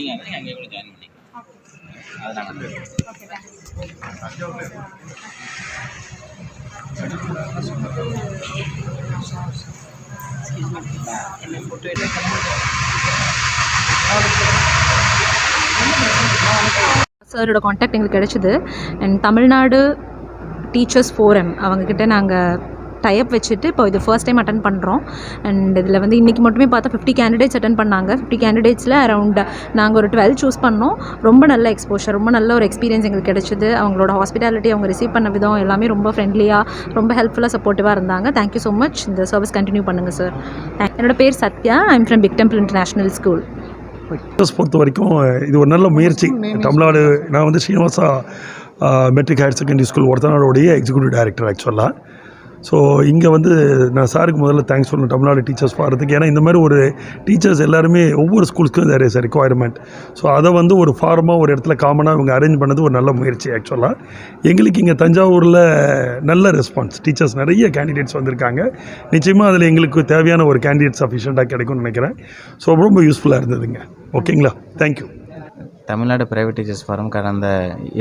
வேணாலும் நீங்கள் அங்கேயே கூட ஜாயின் பண்ணிக்கலாம் சாரோட காண்டாக்ட் எங்களுக்கு கிடச்சிது. அண்ட் தமிழ்நாடு டீச்சர்ஸ் ஃபோரம் அவங்கக்கிட்ட நாங்கள் டைப் வச்சுட்டு இப்போ இது ஃபர்ஸ்ட் டைம் அட்டன் பண்ணுறோம் அண்ட் இதில் வந்து இன்றைக்கி மட்டுமே பார்த்தா ஃபிஃப்டி கேண்டிடேட்ஸ் அட்டன் பண்ணாங்க. ஃபிஃப்டி கேண்டிடேட்ஸில் அரௌண்ட் நாங்கள் ஒரு டுவெல் சூஸ் பண்ணோம். ரொம்ப நல்ல எக்ஸ்போஷர் ரொம்ப நல்ல ஒரு எக்ஸ்பீரியன்ஸ் எங்களுக்கு கிடைச்சிது. அவங்களோட ஹாஸ்பிட்டாலிட்டி அவங்க ரிசீவ் பண்ண விதம் எல்லாமே ரொம்ப ஃப்ரெண்ட்லியாக ரொம்ப ஹெல்ப்ஃபுல்லாக சப்போர்ட்டிவாக இருந்தாங்க. தேங்க்யூ ஸோ மச் இந்த சர்வீஸ் கண்டினியூ பண்ணுங்கள் சார் என்னோட பேர் Sathya. I'm from big temple international school teachers பொறுத்த வரைக்கும் இது ஒரு நல்ல முயற்சி. தமிழ்நாடு நான் வந்து Srinivasa matric higher secondary school ஒருத்தனாடுடைய executive director ஆக்சுவலாக ஸோ இங்கே வந்து நான் சாருக்கு முதல்ல தேங்க்ஸ் சொல்லணும் தமிழ்நாடு டீச்சர்ஸ் ஃபாரத்துக்கு ஏன்னா இந்த மாதிரி ஒரு டீச்சர்ஸ் எல்லாருமே ஒவ்வொரு ஸ்கூல்ஸ்க்கும் தேர் இஸ் ரெக்குவயர்மெண்ட் ஸோ அதை வந்து ஒரு ஃபார்மாக ஒரு இடத்துல காமனாக இவங்க அரேஞ்ச் பண்ணது ஒரு நல்ல முயற்சி ஆக்சுவலாக எங்களுக்கு இங்கே தஞ்சாவூரில் நல்ல ரெஸ்பான்ஸ் டீச்சர்ஸ் நிறைய கேண்டிடேட்ஸ் வந்திருக்காங்க. நிச்சயமாக அதில் எங்களுக்கு தேவையான ஒரு கேண்டிடேட் சஃபிஷியண்ட்டாக கிடைக்கும்னு நினைக்கிறேன். ஸோ ரொம்ப யூஸ்ஃபுல்லாக இருந்ததுங்க. ஓகேங்களா thank you Tamil Nadu private teachers forum கடந்த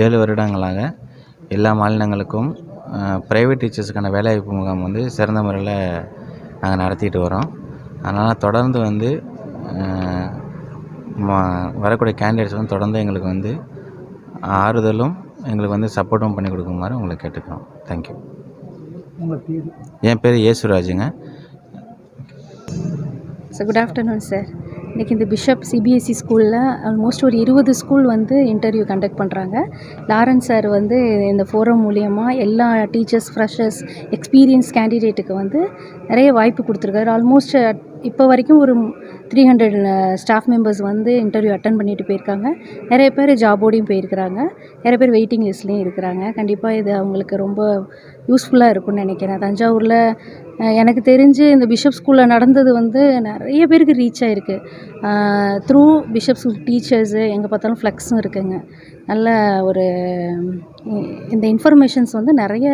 ஏழு வருடங்களாக எல்லா மாநிலங்களுக்கும் ப்ரைவேட் டீச்சர்ஸுக்கான வேலைவாய்ப்பு முகாம் வந்து சிறந்த முறையில் நாங்கள் நடத்திட்டு வரோம். அதனால் தொடர்ந்து வந்து வரக்கூடிய கேண்டிடேட்ஸ் வந்து தொடர்ந்து எங்களுக்கு வந்து ஆறுதலும் எங்களுக்கு வந்து சப்போர்ட்டும் பண்ணி கொடுக்குமாறு உங்களை கேட்டுக்கிறோம். தேங்க்யூ என் பேர் ஏசுராஜுங்க. சார் குட் ஆஃப்டர்நூன் சார் இன்றைக்கி இந்த பிஷப் சிபிஎஸ்சி ஸ்கூலில் ஆல்மோஸ்ட் ஒரு இருபது ஸ்கூல் வந்து இன்டர்வியூ கண்டக்ட் பண்ணுறாங்க லாரன்ஸ் சார் வந்து இந்த ஃபோரம் மூலியமாக எல்லா டீச்சர்ஸ் ஃப்ரெஷர்ஸ் எக்ஸ்பீரியன்ஸ் கேண்டிடேட்டுக்கு வந்து நிறைய வாய்ப்பு கொடுத்துருக்காரு. ஆல்மோஸ்ட் இப்போ வரைக்கும் ஒரு த்ரீ ஹண்ட்ரட் ஸ்டாஃப் மெம்பர்ஸ் வந்து இன்டர்வியூ அட்டன் பண்ணிட்டு போயிருக்காங்க. நிறைய பேர் ஜாபோடையும் போயிருக்கிறாங்க. நிறைய பேர் வெயிட்டிங் லிஸ்ட்லேயும் இருக்கிறாங்க. கண்டிப்பாக இது அவங்களுக்கு ரொம்ப யூஸ்ஃபுல்லாக இருக்கும்னு நினைக்கிறேன். தஞ்சாவூரில் எனக்கு தெரிஞ்சு இந்த பிஷப் ஸ்கூலில் நடந்தது வந்து நிறைய பேருக்கு ரீச் ஆகிருக்கு த்ரூ பிஷப் ஸ்கூல் டீச்சர்ஸு எங்கே பார்த்தாலும் ஃப்ளெக்ஸும் இருக்குங்க. நல்ல ஒரு இந்த இன்ஃபர்மேஷன்ஸ் வந்து நிறைய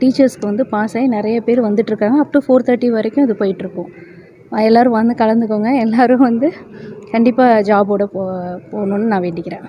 டீச்சர்ஸ்க்கு வந்து பாஸ் ஆகி நிறைய பேர் வந்துட்டுருக்காங்க. அப் டு ஃபோர் தேர்ட்டி வரைக்கும் இது போயிட்டுருக்கும். எல்லோரும் வந்து கலந்துக்கோங்க. எல்லோரும் வந்து கண்டிப்பாக ஜாபோட போ போகணுன்னு நான் வேண்டிக்கிறேன்.